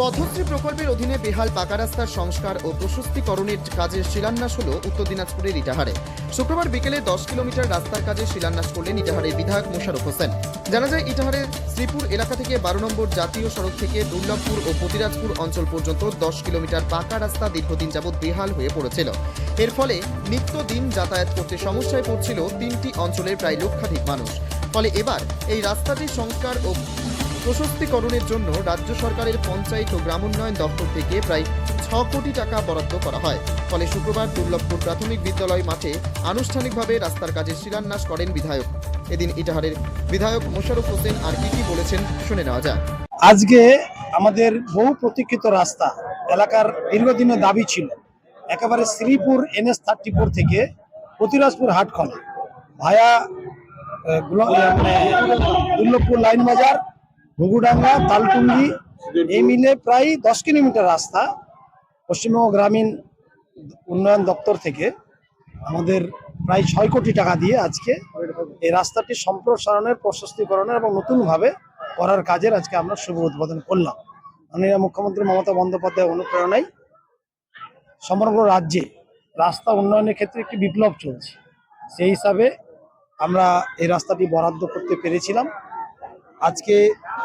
পথশ্রী প্রকল্পের অধীনে বেহাল পাকা রাস্তার সংস্কার ও প্রশস্তিকরণের কাজের শিলান্যাস হল উত্তর দিনাজপুরের ইটাহারে। শুক্রবার বিকেলে দশ কিলোমিটার রাস্তার কাজে শিলান্যাস করলেন ইটাহারের বিধায়ক মোশারফ হোসেন। জানা যায়, ইটাহারের শ্রীপুর এলাকা থেকে বারো নম্বর জাতীয় সড়ক থেকে দুর্লভপুর ও পতিরাজপুর অঞ্চল পর্যন্ত দশ কিলোমিটার পাকা রাস্তা দীর্ঘদিন যাবৎ বেহাল হয়ে পড়েছিল। এর ফলে নিত্যদিন যাতায়াত করতে সমস্যায় পড়ছিল তিনটি অঞ্চলের প্রায় লক্ষাধিক মানুষ। ফলে এবার এই রাস্তাটির সংস্কার ও প্রশস্তিকরণের জন্য রাজ্য সরকারের পঞ্চায়েত ও গ্রামোন্নয়ন দপ্তর থেকে প্রায় ছ কোটি টাকা বরাদ্দ করা হয়। ফলে শুক্রবার দুর্লভপুর প্রাথমিক বিদ্যালয় মাঠে আনুষ্ঠানিকভাবে রাস্তার কাজের শিলান্যাস করেন বিধায়ক। এদিন ইটাহারের বিধায়ক মোশারফ হোসেন আর কি কি বলেছেন শুনে নেওয়া যাক। আজকে আমাদের বহু প্রতীক্ষিত রাস্তা এলাকার দীর্ঘদিনের দাবি ছিল। একেবারে শ্রীপুর এনএস থার্টি ফোর থেকে প্রতিরাজপুর হাটখলা, ভায়া মানে দুর্লভপুর লাইন বাজার ঘুঘুডাঙ্গা তালটুঙ্গি এই মিলে প্রায় দশ কিলোমিটার রাস্তা পশ্চিমবঙ্গ গ্রামীণ উন্নয়ন দপ্তর থেকে আমাদের প্রায় ছয় কোটি টাকা দিয়ে আজকে এই রাস্তাটি সম্প্রসারণের, প্রশস্তিকরণের এবং নতুনভাবে করার কাজের আজকে আমরা শুভ উদ্বোধন করলাম। মাননীয় মুখ্যমন্ত্রী মমতা বন্দ্যোপাধ্যায় অনুপ্রেরণায় সমগ্র রাজ্যে রাস্তা উন্নয়নের ক্ষেত্রে একটি বিপ্লব চলছে। সেই হিসাবে আমরা এই রাস্তাটি বরাদ্দ করতে পেরেছিলাম। আজকে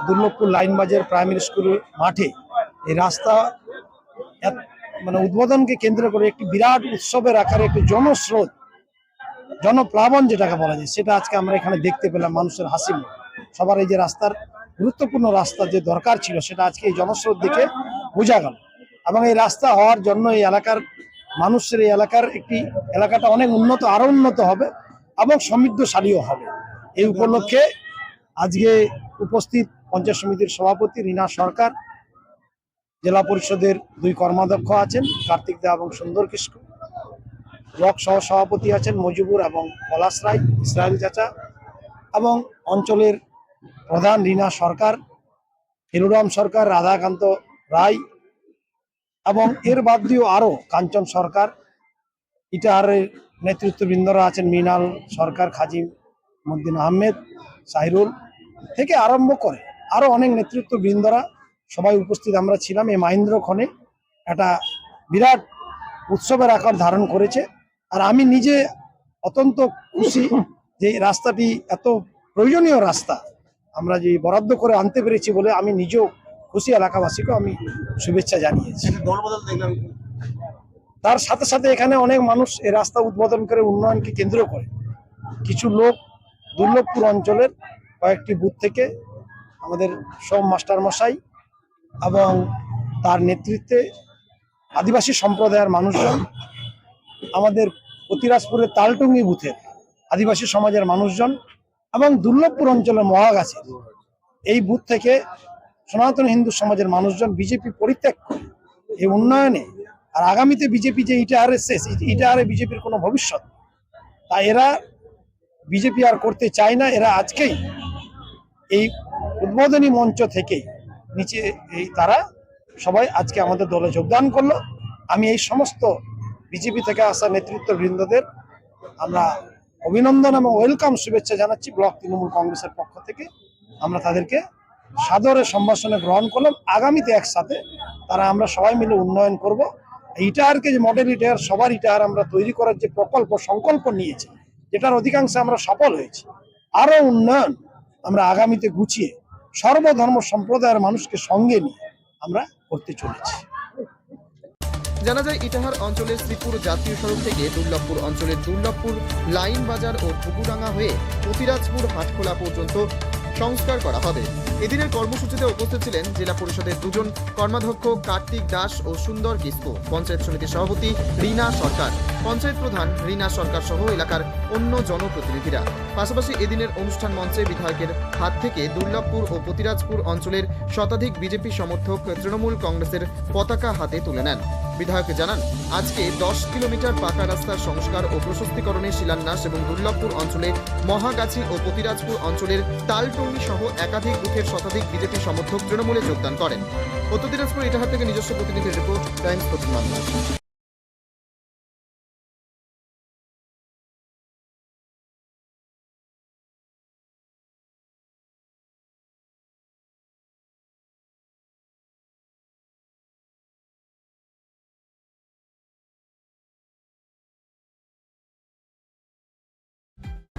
দুর্লভপুর লাইনবাজার প্রাইমারি স্কুলের মাঠে এই রাস্তা মানে উদ্বোধনকে কেন্দ্র করে একটি বিরাট উৎসবের আকারে একটি জনস্রোত, জনপ্লাবন যেটাকে বলা যায়, সেটা আজকে আমরা এখানে দেখতে পেলাম মানুষের হাসি মুখ। সবার এই যে রাস্তার গুরুত্বপূর্ণ রাস্তা যে দরকার ছিল, সেটা আজকে এই জনস্রোত দেখে বোঝা গেল। এবং এই রাস্তা হওয়ার জন্য এই এলাকার মানুষের এই এলাকার একটি এলাকাটা অনেক উন্নত, আরও উন্নত হবে এবং সমৃদ্ধশালীও হবে। এই উপলক্ষে আজকে উপস্থিত পঞ্চায়েত সমিতির সভাপতি রীনা সরকার, জেলা পরিষদের দুই কর্মাধ্যক্ষ আছেন, কার্তিক দা এবং সুন্দর কৃষ্ণ। ব্লক সহ সভাপতি আছেন মজিবুর এবং পলাশ রায় ইসরায়েল চাচা এবং অঞ্চলের প্রধান রীনা সরকার হিরুরাম সরকার, রাধাকান্ত রায় এবং এর বাদ দিয়েও আরও কাঞ্চন সরকার, ইটাহারের নেতৃত্ববৃন্দরা আছেন মিনাল সরকার, খাজিম মদ্দিন আহমেদ, সাহিরুল থেকে আরম্ভ করে আরও অনেক নেতৃত্ববৃন্দরা সবাই উপস্থিত। আমরা ছিলাম এই মাহিন্দ্র খনে। একটা বিরাট উৎসবের আকার ধারণ করেছে। আর আমি নিজে অত্যন্ত খুশি যে রাস্তাটি এত প্রয়োজনীয় রাস্তা। আমরা যে বরাদ্দ করে আনতে পেরেছি বলে আমি নিজেও খুশি এলাকাবাসীকেও আমি শুভেচ্ছা জানিয়েছি। তার সাথে সাথে এখানে অনেক মানুষ এই রাস্তা উদ্বোধন করে উন্নয়নকে কেন্দ্র করে। কিছু লোক দুর্লভপুর অঞ্চলের কয়েকটি বুথ থেকে আমাদের সব মাস্টার মশাই এবং তার নেতৃত্বে আদিবাসী সম্প্রদায়ের মানুষজন আমাদের প্রতিরাজপুরের তালটুঙ্গি বুথের আদিবাসী সমাজের মানুষজন এবং দুর্লভপুর অঞ্চলের মহাগাছের এই বুথ থেকে সনাতন হিন্দু সমাজের মানুষজন বিজেপি পরিত্যাগ করে এই উন্নয়নে আর আগামীতে বিজেপি যে ইটাহারে শেষ ইটাহারে বিজেপির কোনো ভবিষ্যৎ তাই এরা বিজেপি আর করতে চায় না, এরা আজকেই এই উদ্বোধনী মঞ্চ থেকে নিচে এই তারা সবাই আজকে আমাদের দলে যোগদান করল। আমি এই সমস্ত বিজেপি থেকে আসা নেতৃত্ববৃন্দদের আমরা অভিনন্দন এবং ওয়েলকাম শুভেচ্ছা জানাচ্ছি ব্লক তৃণমূল কংগ্রেসের পক্ষ থেকে। আমরা তাদেরকে সাদরে সম্ভাষণে গ্রহণ করলাম। আগামীতে একসাথে তারা আমরা সবাই মিলে উন্নয়ন করব। ইটাহারকে যে মডেল ইটাহার, সবার ইটাহার আমরা তৈরি করার যে প্রকল্প, সংকল্প নিয়েছি, যেটার অধিকাংশে আমরা সফল হয়েছি। আরও উন্নয়ন আমরা আগামীতে গুছিয়ে সর্বধর্ম সম্প্রদায়ের মানুষকে সঙ্গে নিয়ে আমরা করতে চলেছি। জানা যায়, ইটাহার অঞ্চলের শ্রীপুর জাতীয় সড়ক থেকে দুর্লভপুর অঞ্চলের দুর্লভপুর, লাইন বাজার ও ঘুঘুডাঙ্গা হয়ে পতিরাজপুর হাটখোলা পর্যন্ত সংস্কার করা হবে। এদিনের কর্মসূচিতে উপস্থিত ছিলেন জেলা পরিষদের দুজন কর্মাধ্যক্ষ কার্তিক দাস ও সুন্দর কিস্কো, পঞ্চায়েত সমিতির সভাপতি রীনা সরকার। পঞ্চায়েত প্রধান রীনা সরকার সহ এলাকার অন্য জনপ্রতিনিধিরা। পাশাপাশি এদিনের অনুষ্ঠান মঞ্চে বিধায়কের হাত থেকে দুর্লভপুর ও পতিরাজপুর অঞ্চলের শতাধিক বিজেপি সমর্থক তৃণমূল কংগ্রেসের পতাকা হাতে তুলে নেন। বিধায়ক জানান, আজকে দশ কিলোমিটার পাকা রাস্তার সংস্কার ও প্রশস্তিকরণের শিলান্যাস এবং দুর্লভপুর অঞ্চলে মহাগাছি ও পতিরাজপুর অঞ্চলের তালটঙ্গি সহ একাধিক বুথের শতাধিক বিজেপি সমর্থক তৃণমূলে যোগদান করেন। উত্তর দিনাজপুর ইটাহার থেকে নিজস্ব প্রতিনিধির রিপোর্ট, টাইমস প্রতিম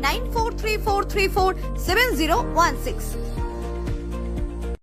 9434347016.